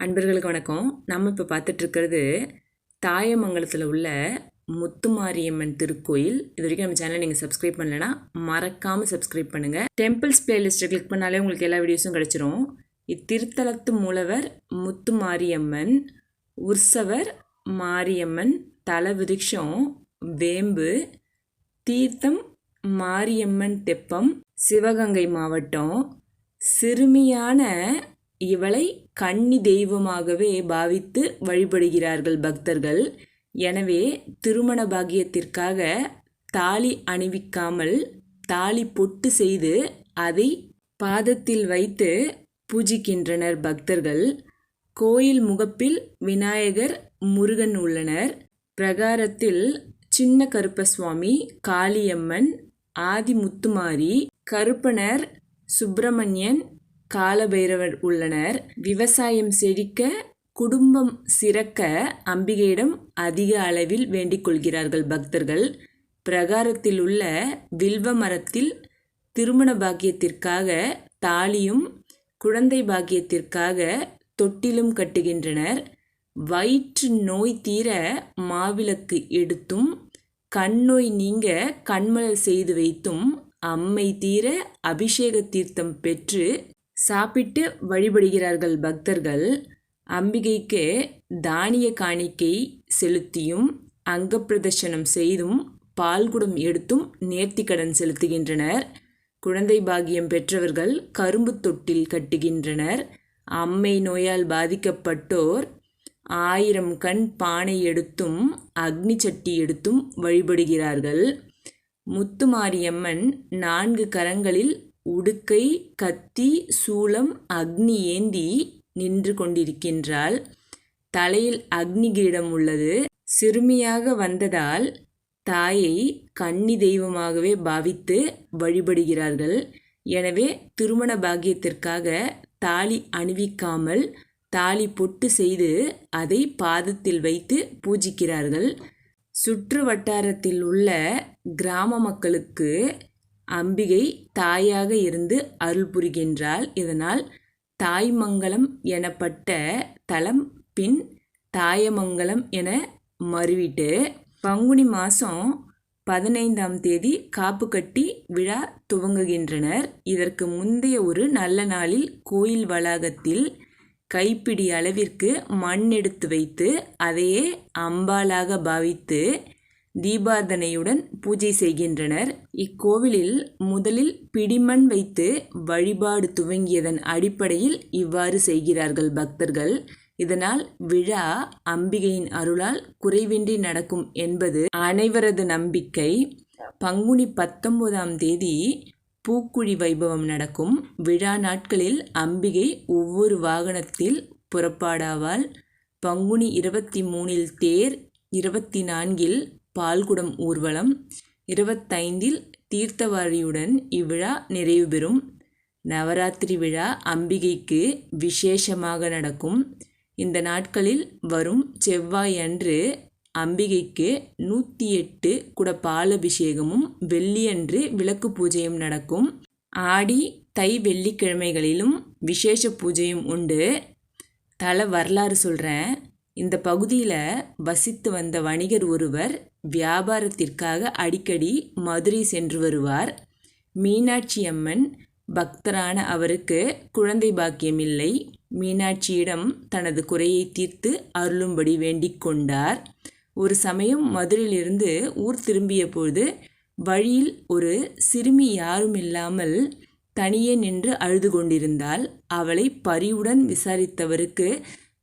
அன்பர்களுக்கு வணக்கம். நம்ம இப்போ பார்த்துட்டு இருக்கிறது தாயமங்கலத்தில் உள்ள முத்துமாரியம்மன் திருக்கோயில். இது வரைக்கும் நம்ம சேனலை நீங்கள் சப்ஸ்கிரைப் பண்ணலைன்னா மறக்காமல் சப்ஸ்கிரைப் பண்ணுங்கள் டெம்பிள்ஸ் பிளேலிஸ்ட்டை கிளிக் பண்ணாலே உங்களுக்கு எல்லா வீடியோஸும் கிடச்சிரும். இத்திருத்தலத்து மூலவர் முத்துமாரியம்மன் உற்சவர் மாரியம்மன் தல விருட்சம் வேம்பு தீர்த்தம் மாரியம்மன் தெப்பம் சிவகங்கை மாவட்டம் சிறுமியான இவளை கன்னி தெய்வமாகவே பாவித்து வழிபடுகிறார்கள் பக்தர்கள். எனவே திருமண பாக்கியத்திற்காக தாலி அணிவிக்காமல் தாலி பொட்டு செய்து அதை பாதத்தில் வைத்து பூஜிக்கின்றனர் பக்தர்கள். கோயில் முகப்பில் விநாயகர் முருகன் உள்ளனர். பிரகாரத்தில் சின்ன கருப்பசுவாமி காளியம்மன் ஆதிமுத்துமாரி கருப்பனர் சுப்பிரமணியன் காலபைரவர் உள்ளனர். விவசாயம் செழிக்க குடும்பம் சிறக்க அம்பிகையிடம் அதிக அளவில் வேண்டிக் கொள்கிறார்கள் பக்தர்கள். பிரகாரத்தில் உள்ள வில்வ மரத்தில் திருமண பாக்கியத்திற்காக தாலியும் குழந்தை பாக்கியத்திற்காக தொட்டிலும் கட்டுகின்றனர். வயிற்று நோய் தீர மாவிளக்கு எடுத்தும் கண்ணோய் நீங்க கண்மலர் செய்து வைத்தும் அம்மை தீர அபிஷேக தீர்த்தம் பெற்று சாப்பிட்டு வழிபடுகிறார்கள் பக்தர்கள். அம்பிகைக்கு தானிய காணிக்கை செலுத்தியும் அங்கப்பிரதர்ஷனம் செய்தும் பால்குடம் எடுத்தும் நேர்த்திக்கடன் செலுத்துகின்றனர். குழந்தை பாகியம் பெற்றவர்கள் கரும்பு தொட்டில் கட்டுகின்றனர். அம்மை நோயால் பாதிக்கப்பட்டோர் ஆயிரம் கண் பானை எடுத்தும் அக்னி சட்டி எடுத்தும் வழிபடுகிறார்கள். முத்துமாரியம்மன் நான்கு கரங்களில் உடுக்கை கத்தி சூலம் அக்னி ஏந்தி நின்று கொண்டிருக்கின்றாள். தலையில் அக்னி கிரீடம் உள்ளது. சிறுமியாக வந்ததால் தாயை கன்னி தெய்வமாகவே பாவித்து வழிபடுகிறார்கள். எனவே திருமண பாக்கியத்திற்காக தாலி அணிவிக்காமல் தாலி பொட்டு செய்து அதை பாதத்தில் வைத்து பூஜிக்கிறார்கள். சுற்று வட்டாரத்தில் உள்ள கிராம மக்களுக்கு அம்பிகை தாயாக இருந்து அருள் புரிகின்றாள். இதனால் தாய்மங்கலம் எனப்பட்ட தலம் பின் தாயமங்கலம் என மறுவிட்டு பங்குனி மாதம் பதினைந்தாம் தேதி காப்பு கட்டி விழா துவங்குகின்றனர். இதற்கு முந்தைய ஒரு நல்ல நாளில் கோயில் வளாகத்தில் கைப்பிடி அளவிற்கு மண் எடுத்து வைத்து அதையே அம்பாலாக பாவித்து தீபார்த்தனையுடன் பூஜை செய்கின்றனர். இக்கோவிலில் முதலில் பிடிமண் வைத்து வழிபாடு துவங்கியதன் அடிப்படையில் இவ்வாறு செய்கிறார்கள் பக்தர்கள். இதனால் விழா அம்பிகையின் அருளால் குறைவின்றி நடக்கும் என்பது அனைவரது நம்பிக்கை. பங்குனி பத்தொன்பதாம் தேதி பூக்குழி வைபவம் நடக்கும். விழா நாட்களில் அம்பிகை ஒவ்வொரு வாகனத்தில் புறப்பாடாவால் பங்குனி இருபத்தி மூணில் தேர் இருபத்தி நான்கில் பால்குடம் ஊர்வலம் இருபத்தைந்தில் தீர்த்தவாரியுடன் இவ்விழா நிறைவு பெறும். நவராத்திரி விழா அம்பிகைக்கு விசேஷமாக நடக்கும். இந்த நாட்களில் வரும் செவ்வாய் அன்று அம்பிகைக்கு நூற்றி எட்டு குட பாலபிஷேகமும் வெள்ளியன்று விளக்கு பூஜையும் நடக்கும். ஆடி தை வெள்ளிக்கிழமைகளிலும் விசேஷ பூஜையும் உண்டு. தல வரலாறு சொல்கிறேன் இந்த பகுதியில் வசித்து வந்த வணிகர் ஒருவர் வியாபாரத்திற்காக அடிக்கடி மதுரை சென்று வருவார். மீனாட்சி அம்மன் பக்தரான அவருக்கு குழந்தை பாக்கியம் இல்லை மீனாட்சியிடம் தனது குறையை தீர்த்து அருளும்படி வேண்டிக் கொண்டார். ஒரு சமயம் மதுரையிலிருந்து ஊர் திரும்பிய போது வழியில் ஒரு சிறுமி யாரும் இல்லாமல் தனியே நின்று அழுது கொண்டிருந்தால் அவளை பரிவுடன் விசாரித்தவருக்கு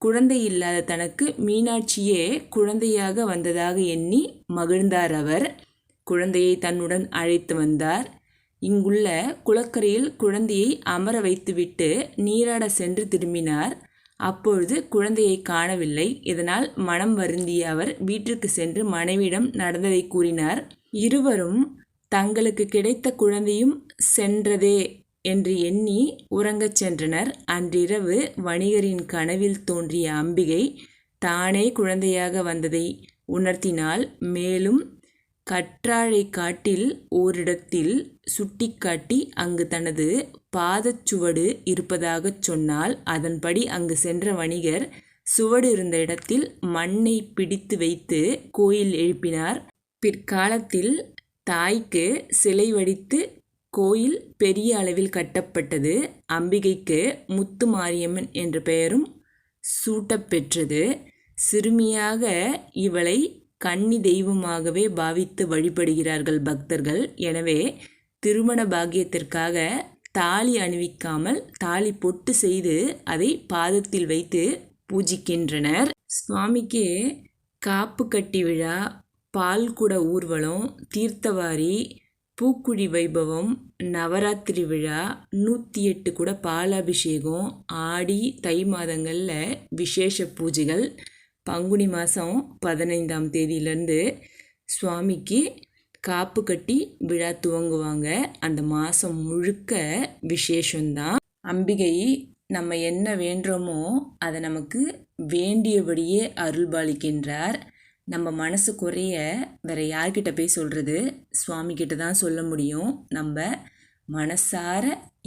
குழந்தை இல்லாத தனக்கு மீனாட்சியே குழந்தையாக வந்ததாக எண்ணி மகிழ்ந்தார் அவர். குழந்தையை தன்னுடன் அழைத்து வந்தார். இங்குள்ள குளக்கரையில் குழந்தையை அமர வைத்துவிட்டு நீராட சென்று திரும்பினார். அப்பொழுது குழந்தையை காணவில்லை. இதனால் மனம் வருந்திய அவர் வீட்டிற்கு சென்று மனைவியிடம் நடந்ததை கூறினார். இருவரும் தங்களுக்கு கிடைத்த குழந்தையும் சென்றதே என்று எண்ணி உறங்கச் சென்றனர். அன்றிரவு வணிகரின் கனவில் தோன்றிய அம்பிகை தானே குழந்தையாக வந்ததை உணர்த்தினால் மேலும் கற்றாழை காட்டில் ஓரிடத்தில் சுட்டிக்காட்டி அங்கு தனது பாதச்சுவடு இருப்பதாகச் சொன்னால் அதன்படி அங்கு சென்ற வணிகர் சுவடு இருந்த இடத்தில் மண்ணை பிடித்து வைத்து கோயில் எழுப்பினார். பிற்காலத்தில் தாய்க்கு சிலை வடித்து கோயில் பெரிய அளவில் கட்டப்பட்டது. அம்பிகைக்கு முத்து மாரியம்மன் என்ற பெயரும் சூட்டப்பெற்றது. சிறுமியாக இவளை கன்னி தெய்வமாகவே பாவித்து வழிபடுகிறார்கள் பக்தர்கள். எனவே திருமண பாக்கியத்திற்காக தாலி அணிவிக்காமல் தாலி பொட்டு செய்து அதை பாதத்தில் வைத்து பூஜிக்கின்றனர். சுவாமிக்கு காப்பு கட்டி விழா பால்குட ஊர்வலம் தீர்த்தவாரி பூக்குழி வைபவம் நவராத்திரி விழா நூற்றி எட்டு கூட பாலாபிஷேகம் ஆடி தை மாதங்களில் விசேஷ பூஜைகள். பங்குனி மாதம் பதினைந்தாம் தேதியிலேருந்து சுவாமிக்கு காப்பு கட்டி விழா துவங்குவாங்க. அந்த மாதம் முழுக்க விசேஷந்தான் அம்பிகை நம்ம என்ன வேண்டுறோமோ அதை நமக்கு வேண்டியபடியே அருள்பாலிக்கின்றார். நம்ம மனசு குறைய வேற யார்கிட்ட போய் சொல்கிறது சுவாமி கிட்ட தான் சொல்ல முடியும். நம்ம மனசார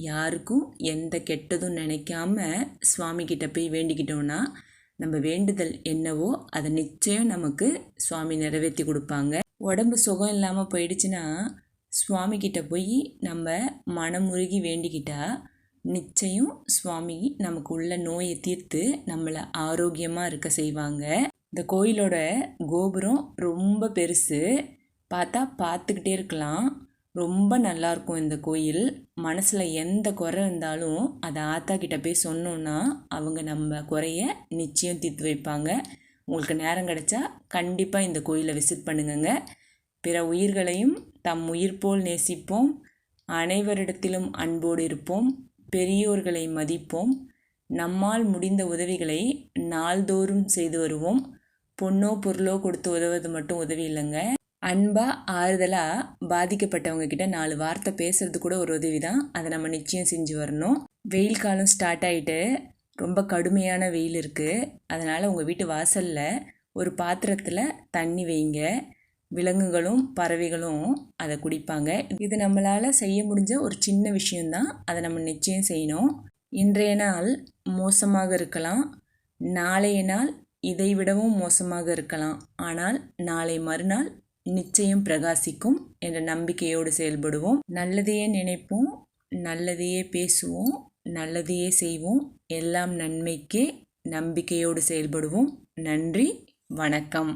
யாருக்கும் எந்த கெட்டதும் நினைக்காம சுவாமி கிட்ட போய் வேண்டிக்கிட்டோன்னா நம்ம வேண்டுதல் என்னவோ அதை நிச்சயம் நமக்கு சுவாமி நிறைவேற்றி கொடுப்பாங்க. உடம்பு சுகம் இல்லாமல் போயிடுச்சுன்னா சுவாமி கிட்ட போய் நம்ம மனமுருகி வேண்டிக்கிட்டா நிச்சயம் சுவாமி நமக்கு உள்ள நோயை தீர்த்து நம்மளை ஆரோக்கியமாக இருக்க செய்வாங்க. இந்த கோயிலோட கோபுரம் ரொம்ப பெருசு. பார்த்தா பார்த்துக்கிட்டே இருக்கலாம். ரொம்ப நல்லாயிருக்கும் இந்த கோயில். மனசில் எந்த குறை இருந்தாலும் அதை ஆத்தா கிட்ட போய் சொன்னோன்னா அவங்க நம்ம குறைய நிச்சயம் தீர்த்து வைப்பாங்க. உங்களுக்கு நேரம் கிடைச்சா கண்டிப்பாக இந்த கோயிலை விசிட் பண்ணுங்கங்க. பிற உயிர்களையும் தம் உயிர் போல் நேசிப்போம். அனைவரிடத்திலும் அன்போடு இருப்போம். பெரியோர்களை மதிப்போம். நம்மால் முடிந்த உதவிகளை நாள்தோறும் செய்து வருவோம். பொண்ணோ பொருளோ கொடுத்து உதவுவது மட்டும் உதவி இல்லைங்க. அன்பாக ஆறுதலாக பாதிக்கப்பட்டவங்க கிட்ட நாலு வார்த்தை பேசுறது கூட ஒரு உதவி தான் அதை நம்ம நிச்சயம் செஞ்சு வரணும். வெயில் காலம் ஸ்டார்ட் ஆகிட்டு ரொம்ப கடுமையான வெயில் இருக்குது அதனால் உங்கள் வீட்டு வாசலில் ஒரு பாத்திரத்தில் தண்ணி வைங்க. விலங்குகளும் பறவைகளும் அதை குடிப்பாங்க. இது நம்மளால் செய்ய முடிஞ்ச ஒரு சின்ன விஷயந்தான் அதை நம்ம நிச்சயம் செய்யணும். இன்றைய நாள் மோசமாக இருக்கலாம். நாளைய நாள் இதைவிடவும் மோசமாக இருக்கலாம். ஆனால் நாளை மறுநாள் நிச்சயம் பிரகாசிக்கும் என்ற நம்பிக்கையோடு செயல்படுவோம். நல்லதையே நினைப்போம் நல்லதையே பேசுவோம் நல்லதையே செய்வோம். எல்லாம் நன்மைக்கே நம்பிக்கையோடு செயல்படுவோம். நன்றி வணக்கம்.